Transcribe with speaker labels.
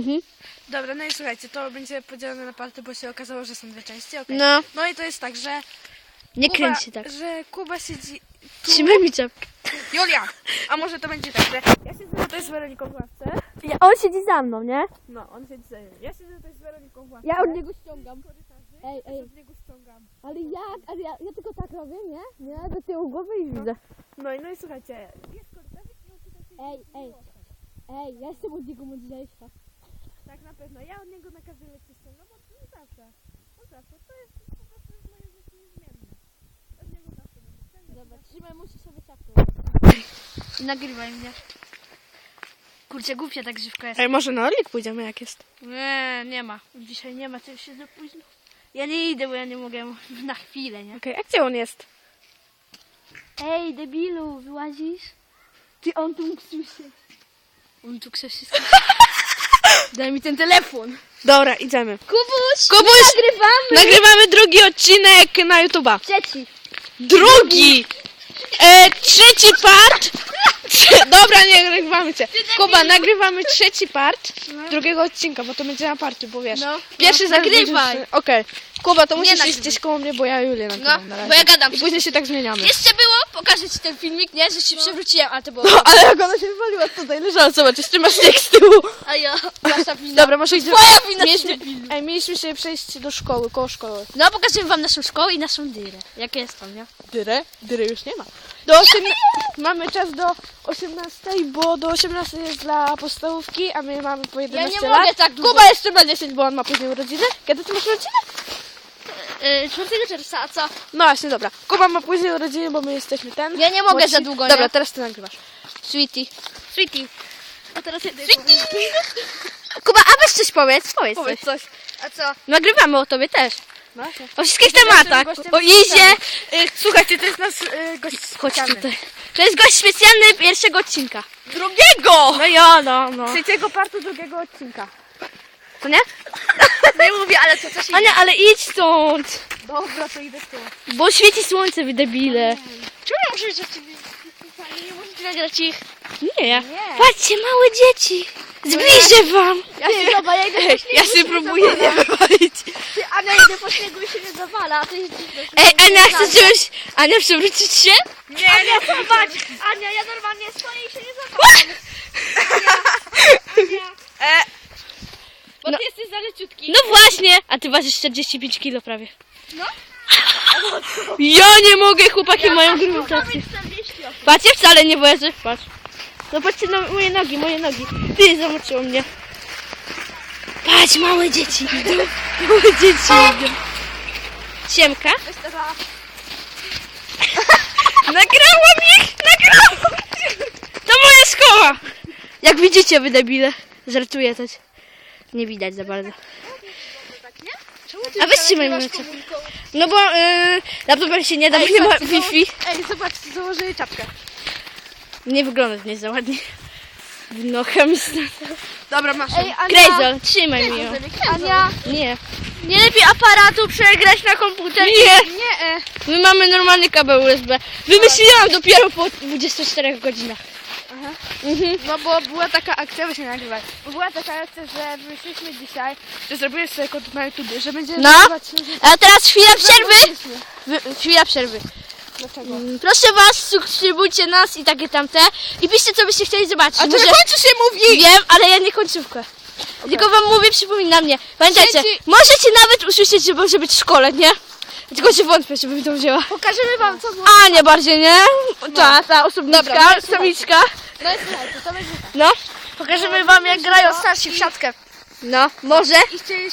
Speaker 1: Mhm.
Speaker 2: Dobra, no i słuchajcie, to będzie podzielone na party, bo się okazało, że są dwie części, okej.
Speaker 1: No,
Speaker 2: No i to jest tak, że
Speaker 1: nie
Speaker 2: Kuba,
Speaker 1: kręć się tak.
Speaker 2: że Kuba siedzi...
Speaker 1: Trzymaj mi czapkę.
Speaker 2: Julia! A może to będzie tak, że ja siedzę tutaj z Weroniką w ławce.
Speaker 1: On siedzi za mną, nie?
Speaker 2: No, on siedzi za nim. Ja siedzę tutaj z Weroniką w ławce.
Speaker 1: Ja od niego ściągam. Ej,
Speaker 2: Ja
Speaker 1: ej,
Speaker 2: od niego ściągam.
Speaker 1: ale jak? Ale ja, ja tylko tak robię, nie? Nie, do tyłu głowy i widzę.
Speaker 2: No i, no i słuchajcie, jest korytarzyk i on tutaj siedzi.
Speaker 1: Ej, ej, ej, ja jestem od niego mądrzejsza.
Speaker 2: Tak na pewno. Ja od niego na każdej lekcji ściągam, bo to zawsze. Od zawsze. To jest po prostu w moim życiu niezmienne. Od niego zawsze będę ściągać.
Speaker 1: Dobra, trzymaj, musisz sobie czapkę. I nagrywaj mnie. Kurczę, głupia tak żywka jest.
Speaker 2: Ej, może na Orlik pójdziemy jak jest?
Speaker 1: Nie, nie ma. Dzisiaj nie ma, to już się za późno. Ja nie idę, bo ja nie mogę na chwilę, nie?
Speaker 2: Okej, a gdzie on jest?
Speaker 1: Ej, debilu, wyłazisz? Ty, on tu mógł słyszeć. On tu wszystko. Daj mi ten telefon.
Speaker 2: Dobra, idziemy.
Speaker 1: Kubuś!
Speaker 2: Kubuś!
Speaker 1: Nagrywamy!
Speaker 2: Nagrywamy drugi odcinek na YouTube'a.
Speaker 1: Trzeci.
Speaker 2: Drugi! E, trzeci part. Dobra, nie nagrywamy cię. Kuba, nagrywamy trzeci part drugiego odcinka, bo to będzie na party, bo wiesz.
Speaker 1: No,
Speaker 2: Pierwszy
Speaker 1: no,
Speaker 2: zaraz
Speaker 1: nagrywaj.
Speaker 2: będziesz- Okej. Kuba, to musisz iść
Speaker 1: nagrywaj.
Speaker 2: gdzieś koło mnie, bo ja Julię nagrywam na
Speaker 1: No,
Speaker 2: razie.
Speaker 1: bo ja gadam.
Speaker 2: I później się tak zmieniamy.
Speaker 1: Jeszcze było, pokażę ci ten filmik, nie? Że się przewróciłem, a to było...
Speaker 2: No, ale jak ona się wywaliła tutaj leżała, zobacz, jeszcze masz śnieg z tyłu.
Speaker 1: A ja, wasza wina.
Speaker 2: Dobra, może idziemy.
Speaker 1: Twoja wina,
Speaker 2: Mieliśmy, ej, mieliśmy się przejść do szkoły, koło szkoły.
Speaker 1: No, pokażemy wam naszą szkołę i naszą dyrę. Jak jest tam, nie?
Speaker 2: Dyrę? Dyry już nie ma. Do 18, mamy czas do 18, bo do 18 jest dla podstawówki, a my mamy po 11
Speaker 1: nie
Speaker 2: lat.
Speaker 1: mogę tak dużo.
Speaker 2: Kuba jeszcze ma 10, bo on ma później urodziny. Kiedy ty masz urodziny?
Speaker 1: Yy, 4 czerwca, a co?
Speaker 2: No właśnie, dobra. Kuba ma później urodziny, bo my jesteśmy ten.
Speaker 1: Ja nie mogę
Speaker 2: młodsi.
Speaker 1: za długo,
Speaker 2: Dobra,
Speaker 1: nie?
Speaker 2: teraz ty nagrywasz.
Speaker 1: Sweetie. Sweetie.
Speaker 2: A teraz jedę.
Speaker 1: Kuba, a weź coś powiedz, powiedz,
Speaker 2: Powiedz
Speaker 1: coś.
Speaker 2: coś.
Speaker 1: A co? Nagrywamy o tobie też.
Speaker 2: No,
Speaker 1: O wszystkich tematach. O Izie.
Speaker 2: y, słuchajcie, to jest nasz y, gość
Speaker 1: Chodź
Speaker 2: specjalny.
Speaker 1: tutaj. To jest gość specjalny pierwszego odcinka.
Speaker 2: Drugiego!
Speaker 1: No ja, no, no.
Speaker 2: Trzeciego partu drugiego odcinka.
Speaker 1: Co nie?
Speaker 2: Nie mówię, ale to coś
Speaker 1: Ania, ale idź stąd.
Speaker 2: Dobra, to idę tu.
Speaker 1: Bo świeci słońce, wy debile. Czemu ja muszę być Nie możecie nagrać ich. Nie. Patrzcie, małe dzieci. Zbliżę wam.
Speaker 2: Ja się dobra, ja idę
Speaker 1: Ja się próbuję nie wywalić.
Speaker 2: Ania idzie po śniegu i się nie zawala, a to jest dziwne. że
Speaker 1: Ej, Ania, chcesz żebyś... Ania, przewrócić się?
Speaker 2: Nie, nie, zobacz! Ania, ja normalnie stoję i się nie zawalam. E,
Speaker 1: Bo
Speaker 2: ty
Speaker 1: jesteś za leciutki. No właśnie. A ty ważysz 45 kilo prawie. No. Ja nie mogę, chłopaki mają grubą klatkę. Patrzcie, wcale nie boję, patrz. No patrzcie na moje nogi, moje nogi. Ty, zamoczyło mnie. Patrz, małe dzieci idą. Małe dzieci idą. Siemka. Nagrałam ich! Nagrałam ich! To moja szkoła! Jak widzicie, wy debile. Żartuję coś. Nie widać za bardzo. A weź trzymaj mnie. No bo yy, laptopem się nie da, bo nie ma Wi-Fi.
Speaker 2: Ej, zobacz, założyli czapkę.
Speaker 1: Nie wygląda nie za ładnie. No chemistyczna.
Speaker 2: Dobra, masz. Ej,
Speaker 1: Grejzo, trzymaj mi ją.
Speaker 2: Ania.
Speaker 1: Nie. Nie lepiej aparatu przegrać na komputer. Nie.
Speaker 2: Nie, e.
Speaker 1: My mamy normalny kabel USB. Wymyśliłam dopiero po 24 godzinach. Mhm.
Speaker 2: No bo była taka akcja, weź mnie nagrywaj. Bo była taka akcja, że wymyśliliśmy dzisiaj, że zrobiłeś sobie konto na YouTube, że będzie
Speaker 1: No.
Speaker 2: nagrywać.
Speaker 1: A teraz chwila przerwy. Wy, chwila przerwy.
Speaker 2: Dlaczego?
Speaker 1: Mm, Proszę was, subskrybujcie nas i takie tamte. I piszcie, co byście chcieli zobaczyć.
Speaker 2: A to
Speaker 1: Może-
Speaker 2: na końcu się mówi!
Speaker 1: Wiem, ale ja nie końcówkę. Tylko wam mówię, przypomina mnie. Pamiętajcie,
Speaker 2: Trzeci-
Speaker 1: możecie nawet usłyszeć, że może być w szkole, nie? Tylko się wątpię, żebym to wzięła.
Speaker 2: Pokażemy wam, co było.
Speaker 1: A, nie bardziej, nie? Ta, ta osobniczka,
Speaker 2: Dobra, no i
Speaker 1: samiczka.
Speaker 2: No i słuchajcie, to będzie
Speaker 1: No,
Speaker 2: Pokażemy wam, jak grają starsi w siatkę.
Speaker 1: no, może.
Speaker 2: I chcieliśmy...